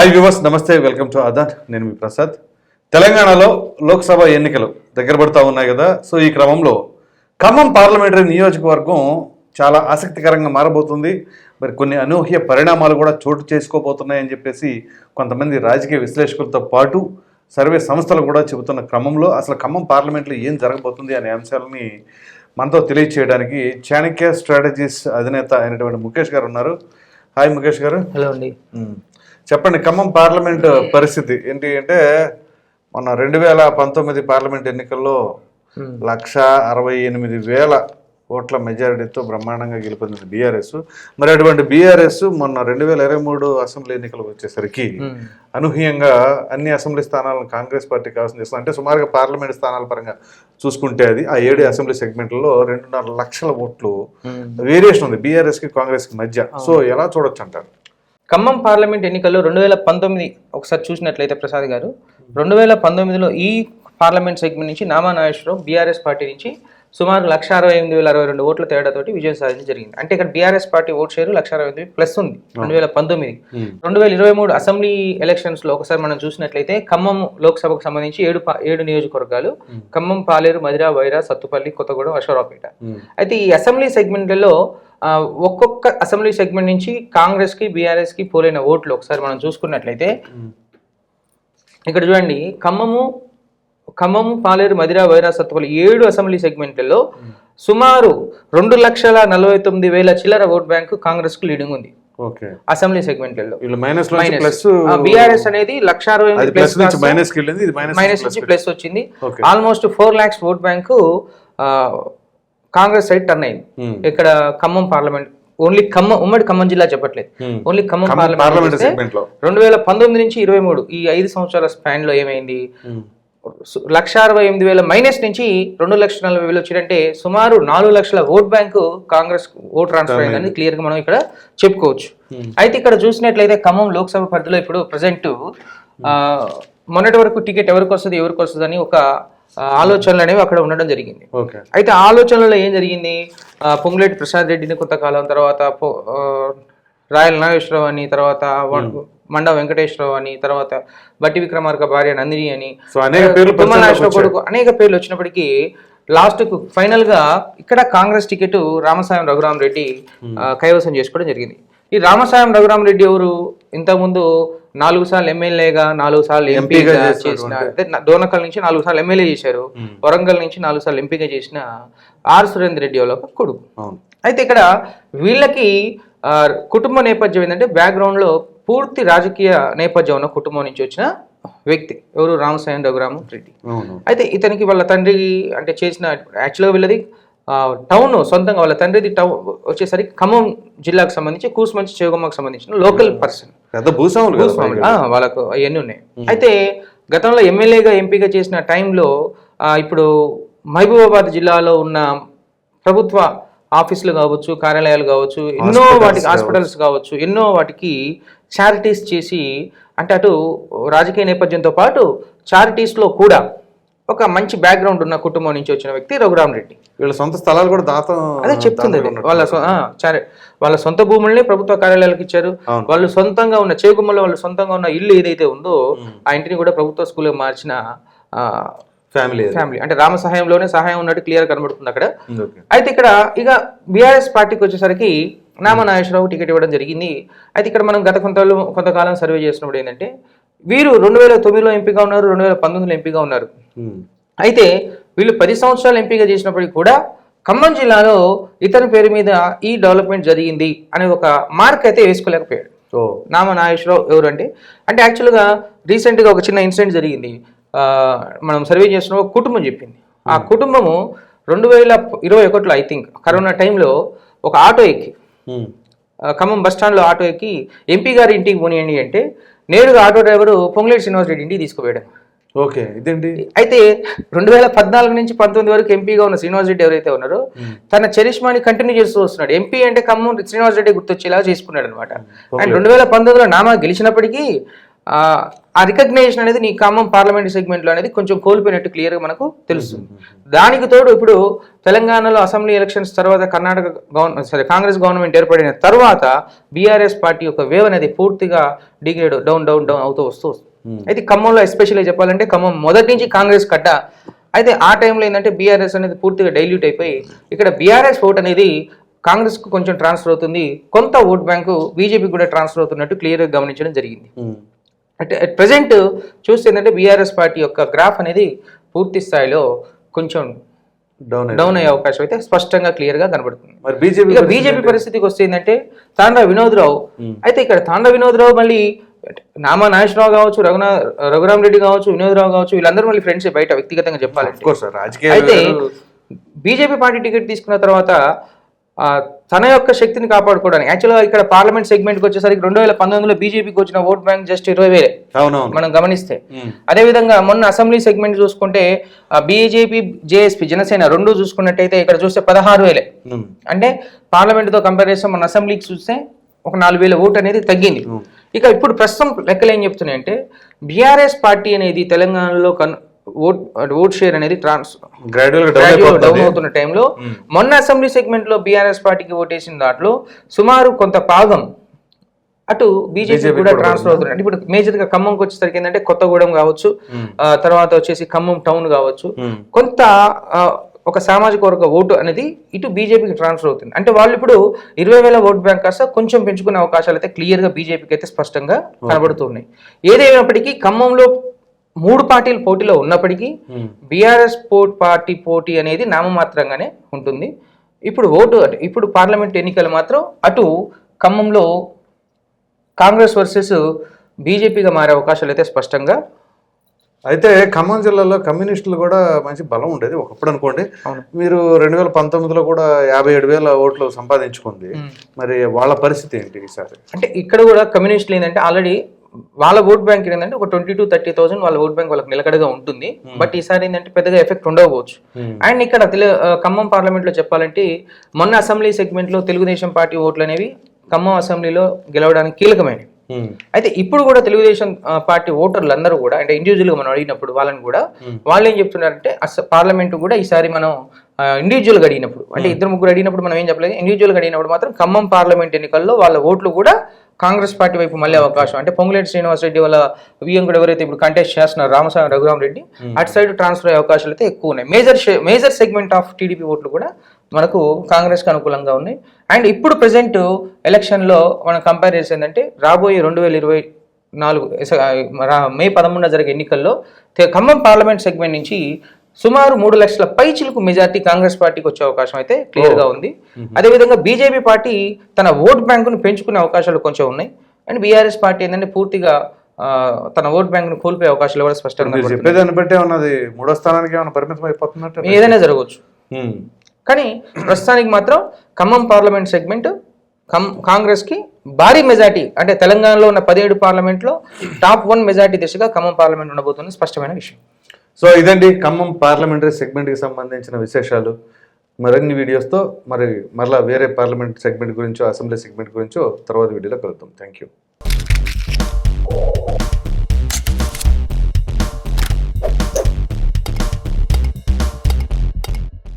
Hi viewers namaste welcome to అదాన్ నేను మీ ప్రసాద్. తెలంగాణలో లోక్సభ ఎన్నికలు దగ్గర పడుతూ ఉన్నాయి కదా. సో ఈ క్రమంలో ఖమ్మం పార్లమెంటరీ నియోజకవర్గం చాలా ఆసక్తికరంగా మారబోతుంది. మరి కొన్ని అనూహ్య పరిణామాలు కూడా చోటు చేసుకోబోతున్నాయని చెప్పేసి కొంతమంది రాజకీయ విశ్లేషకులతో పాటు సర్వే సంస్థలు కూడా చెబుతున్న క్రమంలో అసలు ఖమ్మం పార్లమెంట్లో ఏం జరగబోతుంది అనే అంశాలని మనతో తెలియచేయడానికి చాణక్య స్ట్రాటజీస్ అధినేత అయినటువంటి ముఖేష్ గారు ఉన్నారు. హాయ్ ముఖేష్ గారు. హలో అండి. మ్మ్. చెప్పండి ఖమ్మం పార్లమెంట్ పరిస్థితి ఏంటి అంటే మొన్న రెండు వేల పంతొమ్మిది పార్లమెంట్ ఎన్నికల్లో. లక్ష అరవై ఎనిమిది వేల ఓట్ల మెజారిటీతో బ్రహ్మాండంగా గెలుపొందింది బీఆర్ఎస్ మరి అటువంటి బీఆర్ఎస్ మొన్న రెండు వేల ఇరవై మూడు అసెంబ్లీ ఎన్నికలు వచ్చేసరికి. అనూహ్యంగా అన్ని అసెంబ్లీ స్థానాలను కాంగ్రెస్ పార్టీ కావాల్సిన చేస్తుంది అంటే సుమారుగా పార్లమెంట్ స్థానాల పరంగా చూసుకుంటే అది ఆ ఏడు అసెంబ్లీ సెగ్మెంట్లలో రెండున్నర లక్షల ఓట్లు. వేరియేషన్ ఉంది బీఆర్ఎస్కి కాంగ్రెస్కి మధ్య సో ఎలా చూడొచ్చు అంటారు ఖమ్మం పార్లమెంట్ ఎన్నికల్లో రెండు వేల పంతొమ్మిది ఒకసారి చూసినట్లయితే ప్రసాద్ గారు రెండు వేల పంతొమ్మిదిలో ఈ పార్లమెంట్ సెగ్మెంట్ నుంచి నామా నాగేశ్వరరావు బీఆర్ఎస్ పార్టీ నుంచి సుమారు లక్ష అరవై ఎనిమిది వేల అరవై రెండు ఓట్ల తేడాతోటి విజయం సాధించడం జరిగింది. అంటే ఇక్కడ BRS party vote share lakh అరవై ఎనిమిది ప్లస్ ఉంది రెండు వేల పంతొమ్మిది. రెండు వేల ఇరవై మూడు అసెంబ్లీ ఎలక్షన్స్లో ఒకసారి మనం చూసినట్లయితే ఖమ్మం లోక్సభకు సంబంధించి ఏడు ఏడు నియోజకవర్గాలు ఖమ్మం పాలేరు మదిరా వైరా సత్తుపల్లి కొత్తగూడెం అశ్వరావుపేట. అయితే ఈ అసెంబ్లీ సెగ్మెంట్లలో ఒక్కొక్క అసెంబ్లీ సెగ్మెంట్ నుంచి కాంగ్రెస్కి బీఆర్ఎస్కి పోలైన ఓట్లు ఒకసారి మనం చూసుకున్నట్లయితే ఇక్కడ చూడండి ఖమ్మము ఖమ్మము పాలేరు మదిరా వైరా సత్తుపల్లి ఏడు అసెంబ్లీ సెగ్మెంట్లలో సుమారు రెండు లక్షల నలభై తొమ్మిది వేల చిల్లర ఓట్ బ్యాంకు కాంగ్రెస్కు లీడింగ్ ఉంది. ఓకే. అసెంబ్లీ సెగ్మెంట్లలో. బీఆర్ఎస్ అనేది లక్ష అరవై మైనస్ నుంచి ప్లస్ వచ్చింది. Almost four lakhs vote bank Congress side turn అయింది. ఇక్కడ ఖమ్మం పార్లమెంట్ ఓన్లీ ఖమ్మం ఉమ్మడి ఖమ్మం జిల్లా చెప్పట్లేదు. ఓన్లీ ఖమ్మం పార్లమెంట్ రెండు వేల పంతొమ్మిది నుంచి ఇరవై మూడు ఈ ఐదు సంవత్సరాల స్పాన్లో ఏమైంది? లక్ష అరవై ఎనిమిది వేల మైనస్ నుంచి రెండు లక్షల నలభై వేలు వచ్చిందంటే సుమారు నాలుగు లక్షల vote bank Congress vote transfer అయిందని క్లియర్గా మనం ఇక్కడ చెప్పుకోవచ్చు. అయితే ఇక్కడ చూసినట్లయితే ఖమ్మం లోక్సభ పరిధిలో ఇప్పుడు ప్రజెంట్ మొన్నటి వరకు టికెట్ ఎవరికి వస్తుంది ఎవరికి వస్తుంది అని ఒక ఆలోచనలు అనేవి అక్కడ ఉండడం జరిగింది. అయితే ఆలోచనలో ఏం జరిగింది? ఆ, పొంగులేటి ప్రసాద్ రెడ్డిని కొంతకాలం తర్వాత రాయల నాగేశ్వరరావు అని తర్వాత మండ వెంకటేశ్వరరావు అని తర్వాత బట్టి విక్రమార్క భార్య నందిని అని కొడుకు అనేక పేర్లు వచ్చినప్పటికీ లాస్ట్కు ఫైనల్గా ఇక్కడ కాంగ్రెస్ టికెట్ రామసాయం రఘురామ్ రెడ్డి కైవసం చేసుకోవడం జరిగింది. ఈ రామసాయం రఘురామ్ రెడ్డి ఎవరు? ఇంతకుముందు నాలుగు సార్లు ఎమ్మెల్యేగా నాలుగు సార్లు ఎంపీగా చేసిన డోనకల్ నుంచి నాలుగు సార్లు ఎమ్మెల్యే చేశారు వరంగల్ నుంచి నాలుగు సార్లు ఎంపీగా చేసిన ఆర్ సురేందర్ రెడ్డి వాళ్ళ ఒక కొడుకు. అయితే ఇక్కడ వీళ్ళకి కుటుంబ నేపథ్యం ఏంటంటే background లో పూర్తి రాజకీయ నేపథ్యం ఉన్న కుటుంబం నుంచి వచ్చిన వ్యక్తి. ఎవరు? రామసాయం రఘురామ రెడ్డి. అయితే ఇతనికి వాళ్ళ తండ్రి అంటే చేసిన యాక్చువల్గా వీళ్ళది టౌన్ సొంతంగా వాళ్ళ తండ్రిది టౌన్ వచ్చేసరికి ఖమ్మం జిల్లాకు సంబంధించి కూసుమంచి చేగమ్మకు సంబంధించిన లోకల్ పర్సన్ పెద్ద భూస్వాములు వాళ్ళకు అవన్నీ ఉన్నాయి. అయితే గతంలో ఎమ్మెల్యేగా ఎంపీగా చేసిన టైంలో ఇప్పుడు మహబూబాబాద్ జిల్లాలో ఉన్న ప్రభుత్వ ఆఫీసులు కావచ్చు కార్యాలయాలు కావచ్చు ఎన్నో వాటికి హాస్పిటల్స్ కావచ్చు ఎన్నో వాటికి చారిటీస్ చేసి అంటే అటు రాజకీయ నేపథ్యంతో పాటు charities లో కూడా ఒక మంచి బ్యాక్గ్రౌండ్ ఉన్న కుటుంబం నుంచి వచ్చిన వ్యక్తి రఘురామ్ రెడ్డి. వీళ్ళ సొంత స్థలాలు కూడా దాతం అదే చెప్తుంది. వాళ్ళ సరే. వాళ్ళ సొంత భూముల్ని ప్రభుత్వ కార్యాలయాలకు ఇచ్చారు. వాళ్ళు సొంతంగా ఉన్న చేగుమ్మలో వాళ్ళు సొంతంగా ఉన్న ఇల్లు ఏదైతే ఉందో ఆ ఇంటిని కూడా ప్రభుత్వ స్కూల్గా మార్చిన ఫ్యామిలీ ఫ్యామిలీ అంటే రామ సహాయంలోనే సహాయం ఉన్నట్టు క్లియర్ కనబడుతుంది అక్కడ. అయితే ఇక్కడ ఇక బీఆర్ఎస్ పార్టీకి వచ్చేసరికి నామ నాగేశ్వరరావు టికెట్ ఇవ్వడం జరిగింది. అయితే ఇక్కడ మనం గత కొంత కొంతకాలం సర్వే చేసినప్పుడు ఏంటంటే వీరు రెండు వేల తొమ్మిదిలో ఎంపీగా ఉన్నారు రెండు వేల పంతొమ్మిదిలో ఎంపీగా ఉన్నారు. అయితే వీళ్ళు పది సంవత్సరాలు ఎంపీగా చేసినప్పటికీ కూడా ఖమ్మం జిల్లాలో ఇతని పేరు మీద ఈ డెవలప్మెంట్ జరిగింది అనే ఒక మార్క్ అయితే వేసుకోలేకపోయాడు. ఓ. నామ నాగేశ్వరరావు ఎవరు అంటే అంటే యాక్చువల్గా రీసెంట్గా ఒక చిన్న ఇన్సిడెంట్ జరిగింది. మనం సర్వే చేసిన ఒక కుటుంబం చెప్పింది. ఆ కుటుంబము రెండు వేల ఇరవై ఒకటిలో ఐ థింక్ కరోనా టైంలో ఒక ఆటో ఎక్కి ఖమ్మం బస్ స్టాండ్లో ఆటో ఎక్కి ఎంపీ గారి ఇంటికి పోనీయండి అంటే నేరుగా ఆటో డ్రైవరు పొంగులేటి శ్రీనివాస్ రెడ్డి ఇంటికి తీసుకుపోయాడు. ఓకే ఇదేంటి? అయితే రెండు వేల పద్నాలుగు నుంచి పంతొమ్మిది వరకు ఎంపీగా ఉన్న శ్రీనివాస్ రెడ్డి ఎవరైతే ఉన్నారో తన చరిష్మాని కంటిన్యూ చేస్తూ వస్తున్నాడు. ఎంపీ అంటే ఖమ్మం శ్రీనివాస్ రెడ్డి గుర్తొచ్చేలా చేసుకున్నాడు అనమాట అండ్ రెండు వేల పంతొమ్మిదిలో నామా గెలిచినప్పటికీ ఆ రికగ్నైజేషన్ అనేది నీ ఖమ్మం పార్లమెంటరీ సెగ్మెంట్లో అనేది కొంచెం కోల్పోయినట్టు క్లియర్గా మనకు తెలుస్తుంది. దానికి తోడు ఇప్పుడు తెలంగాణలో అసెంబ్లీ ఎలక్షన్స్ తర్వాత కర్ణాటక గవర్న సరే కాంగ్రెస్ గవర్నమెంట్ ఏర్పడిన తర్వాత బీఆర్ఎస్ పార్టీ యొక్క వేవ్ అనేది పూర్తిగా డిగ్రేడ్ డౌన్ డౌన్ డౌన్ అవుతూ వస్తూ వస్తుంది. అయితే ఖమ్మంలో ఎస్పెషల్లీ చెప్పాలంటే ఖమ్మం మొదటి నుంచి కాంగ్రెస్ కట్ట అయితే ఆ టైంలో ఏంటంటే బీఆర్ఎస్ అనేది పూర్తిగా డైల్యూట్ అయిపోయి ఇక్కడ బీఆర్ఎస్ ఓట్ అనేది కాంగ్రెస్కు కొంచెం ట్రాన్స్ఫర్ అవుతుంది. కొంత ఓట్ బ్యాంకు బీజేపీకి కూడా ట్రాన్స్ఫర్ అవుతున్నట్టు క్లియర్గా గమనించడం జరిగింది. అంటే అట్ ప్రజెంట్ చూస్తే ఏంటంటే బీఆర్ఎస్ పార్టీ యొక్క గ్రాఫ్ అనేది పూర్తి స్థాయిలో కొంచెం డౌన్. డౌన్ అయ్యే అవకాశం. అయితే స్పష్టంగా క్లియర్గా కనబడుతుంది. మరి బీజేపీ బీజేపీ పరిస్థితికి వస్తే ఏంటంటే తాండా వినోద్రావు. అయితే ఇక్కడ తాండా వినోద్రావు మళ్ళీ నామా నాగేశ్వరరావు కావచ్చు రఘునా రఘురామ్ రెడ్డి కావచ్చు వినోద్రావు కావచ్చు వీళ్ళందరూ మళ్ళీ ఫ్రెండ్స్ బయట వ్యక్తిగతంగా రాజకీయ అయితే బీజేపీ పార్టీ టికెట్ తీసుకున్న తర్వాత తన యొక్క శక్తిని కాపాడుకోవడానికి యాక్చువల్గా ఇక్కడ పార్లమెంట్ సెగ్మెంట్కి వచ్చేసరికి రెండు వేల పంతొమ్మిదిలో బీజేపీకి వచ్చిన ఓట్ బ్యాంక్ జస్ట్ ఇరవై వేలే. మనం గమనిస్తే. ఉమ్. అదేవిధంగా మొన్న అసెంబ్లీ సెగ్మెంట్ చూసుకుంటే బీజేపీ జేఎస్పీ జనసేన రెండు చూసుకున్నట్టయితే ఇక్కడ చూస్తే పదహారు వేలే. ఉమ్. అంటే పార్లమెంట్తో కంపేర్ చేస్తే మన అసెంబ్లీకి చూస్తే ఒక నాలుగు వేల ఓటు అనేది తగ్గింది. ఇక ఇప్పుడు ప్రస్తుతం లెక్కలు ఏం చెప్తున్నాయంటే బీఆర్ఎస్ పార్టీ అనేది తెలంగాణలో కన్ ఓట్ ఓట్ షేర్ అనేది ట్రాన్స్ గ్రాడ్యువల్ డౌన్ అవుతున్న టైంలో మొన్న అసెంబ్లీ సెగ్మెంట్లో బీఆర్ఎస్ పార్టీకి ఓటేసిన దాంట్లో సుమారు కొంత భాగం అటు బీజేపీ కూడా ట్రాన్స్ఫర్ అవుతుంది అంటే ఇప్పుడు మేజర్గా ఖమ్మంకి వచ్చేసరికి ఏంటంటే కొత్తగూడెం కావచ్చు తర్వాత వచ్చేసి ఖమ్మం టౌన్ కావచ్చు. కొంత ఒక సామాజిక వర్గ ఓటు అనేది ఇటు బీజేపీకి ట్రాన్స్ఫర్ అవుతుంది. అంటే వాళ్ళు ఇప్పుడు ఇరవై వేల ఓట్ బ్యాంక్ కాస్త కొంచెం పెంచుకునే అవకాశాలు అయితే క్లియర్గా బీజేపీకి అయితే స్పష్టంగా కనబడుతున్నాయి ఏదేమైనప్పటికీ ఖమ్మంలో మూడు పార్టీలు పోటీలో ఉన్నప్పటికీ. బీఆర్ఎస్ పోట్ పార్టీ పోటీ అనేది నామమాత్రంగానే ఉంటుంది. ఇప్పుడు ఓటు ఇప్పుడు పార్లమెంట్ ఎన్నికలు మాత్రం అటు ఖమ్మంలో కాంగ్రెస్ వర్సెస్ బీజేపీగా మారే అవకాశాలు అయితే స్పష్టంగా అయితే ఖమ్మం జిల్లాలో కమ్యూనిస్టులు కూడా మంచి బలం ఉండేది ఒకప్పుడు అనుకోండి. మీరు రెండు వేల పంతొమ్మిదిలో కూడా యాభై ఏడు వేల ఓట్లు సంపాదించుకుంది. మరి వాళ్ళ పరిస్థితి ఏంటి ఈసారి? అంటే ఇక్కడ కూడా కమ్యూనిస్టులు ఏంటంటే ఆల్రెడీ వాళ్ళ ఓట్ బ్యాంక్ ఏంటంటే ఒక ట్వంటీ టు థర్టీ థౌసండ్ వాళ్ళ ఓట్ బ్యాంక్ వాళ్ళకి నిలకడగా ఉంటుంది. బట్ ఈసారి ఏంటంటే పెద్దగా ఎఫెక్ట్ ఉండకపోవచ్చు. అండ్ ఇక్కడ ఖమ్మం పార్లమెంట్లో చెప్పాలంటే మొన్న అసెంబ్లీ సెగ్మెంట్లో తెలుగుదేశం పార్టీ ఓట్లు అనేవి ఖమ్మం అసెంబ్లీలో గెలవడానికి కీలకమైనవి. అయితే ఇప్పుడు కూడా తెలుగుదేశం పార్టీ ఓటర్లు అందరూ కూడా అంటే ఇండివిజువల్గా మనం అడిగినప్పుడు వాళ్ళని కూడా వాళ్ళు ఏం చెప్తున్నారంటే పార్లమెంట్ కూడా ఈసారి మనం ఇండివిజువల్గా అడిగినప్పుడు అంటే ఇద్దరు ముగ్గురు అడిగినప్పుడు మనం ఏం చెప్పలేదు ఇండివిజువల్గా అడిగినప్పుడు మాత్రం ఖమ్మం పార్లమెంట్ ఎన్నికల్లో వాళ్ళ ఓట్లు కూడా కాంగ్రెస్ పార్టీ వైపు మళ్ళీ అవకాశం. అంటే పొంగులేటి శ్రీనివాస్ రెడ్డి వాళ్ళ విఎం కూడా ఎవరైతే ఇప్పుడు కంటెస్ట్ చేస్తున్నారు రామస్వామి రఘురామ్ రెడ్డి అటు సైడ్ ట్రాన్స్ఫర్ అయ్యే అవకాశాలు అయితే ఎక్కువ ఉన్నాయి. Major major segment of TDP ఓట్లు కూడా మనకు కాంగ్రెస్కి అనుకూలంగా ఉన్నాయి. అండ్ ఇప్పుడు ప్రజెంట్ ఎలక్షన్లో మనం కంపేర్ చేసి ఏంటంటే రాబోయే రెండు వేల ఇరవై నాలుగు మే పదమూడున జరిగే ఎన్నికల్లో ఖమ్మం పార్లమెంట్ సెగ్మెంట్ నుంచి సుమారు మూడు లక్షల పైచిలకు మెజార్టీ కాంగ్రెస్ పార్టీకి వచ్చే అవకాశం అయితే క్లియర్గా ఉంది. అదేవిధంగా బీజేపీ పార్టీ తన ఓట్ బ్యాంకును పెంచుకునే అవకాశాలు కొంచెం ఉన్నాయి. అండ్ బీఆర్ఎస్ పార్టీ ఏంటంటే పూర్తిగా తన ఓట్ బ్యాంకును కోల్పోయే అవకాశాలు కూడా స్పష్టంగా. చెప్పేదాన్ని బట్టి మూడో స్థానానికి ఏమైనా పరిమితం అయిపోతున్నట్టు ఏదైనా జరగవచ్చు. కానీ ప్రస్తుతానికి మాత్రం ఖమ్మం పార్లమెంట్ సెగ్మెంట్ కం కాంగ్రెస్కి భారీ మెజార్టీ అంటే తెలంగాణలో ఉన్న పదిహేడు పార్లమెంట్లో టాప్ వన్ మెజార్టీ దిశగా ఖమ్మం పార్లమెంట్ ఉండబోతుంది స్పష్టమైన విషయం. సో ఇదండి ఖమ్మం పార్లమెంటరీ సెగ్మెంట్కి సంబంధించిన విశేషాలు. మరిన్ని వీడియోస్తో మరి మరలా వేరే పార్లమెంట్ సెగ్మెంట్ గురించో అసెంబ్లీ సెగ్మెంట్ గురించో తర్వాత వీడియోలో కలుద్దాం. Thank you